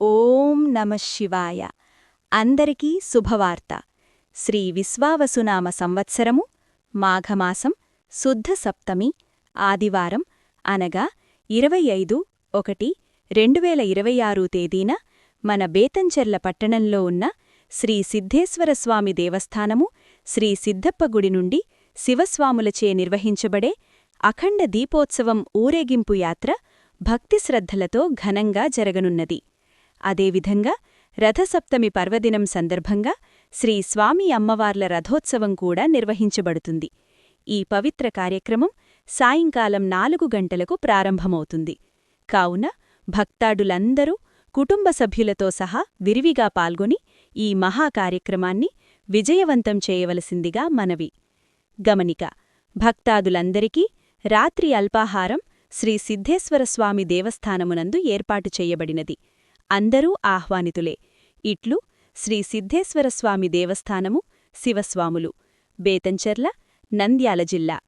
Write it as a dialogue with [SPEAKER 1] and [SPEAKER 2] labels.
[SPEAKER 1] ఓం నమ శివాయ. అందరికీ శుభవార్త. శ్రీ విశ్వావసునామ సంవత్సరము మాఘమాసం శుద్ధ సప్తమి ఆదివారం అనగా ఇరవై ఐదు ఒకటి రెండువేల ఇరవై ఆరు తేదీన మన బేతంచెర్ల పట్టణంలో ఉన్న శ్రీ సిద్ధేశ్వరస్వామి దేవస్థానము శ్రీ సిద్ధప్పగుడి నుండి శివస్వాములచే నిర్వహించబడే అఖండ దీపోత్సవం ఊరేగింపు యాత్ర భక్తిశ్రద్ధలతో ఘనంగా జరగనున్నది. అదేవిధంగా రథసప్తమి పర్వదినం సందర్భంగా శ్రీ స్వామి అమ్మవార్ల రథోత్సవం కూడా నిర్వహించబడుతుంది. ఈ పవిత్ర కార్యక్రమం సాయంకాలం నాలుగు గంటలకు ప్రారంభమవుతుంది. కావున భక్తాడులందరూ కుటుంబ సభ్యులతో సహా విరివిగా పాల్గొని ఈ మహాకార్యక్రమాన్ని విజయవంతం చేయవలసిందిగా మనవి. గమనిక భక్తాదులందరికీ రాత్రి అల్పాహారం శ్రీ సిద్ధేశ్వరస్వామి దేవస్థానమునందు ఏర్పాటు చేయబడినది. అందరూ ఆహ్వానితులే. ఇట్లు శ్రీ సిద్ధేశ్వరస్వామి దేవస్థానము శివస్వాములు. బేతంచెర్ల నంద్యాల జిల్లా.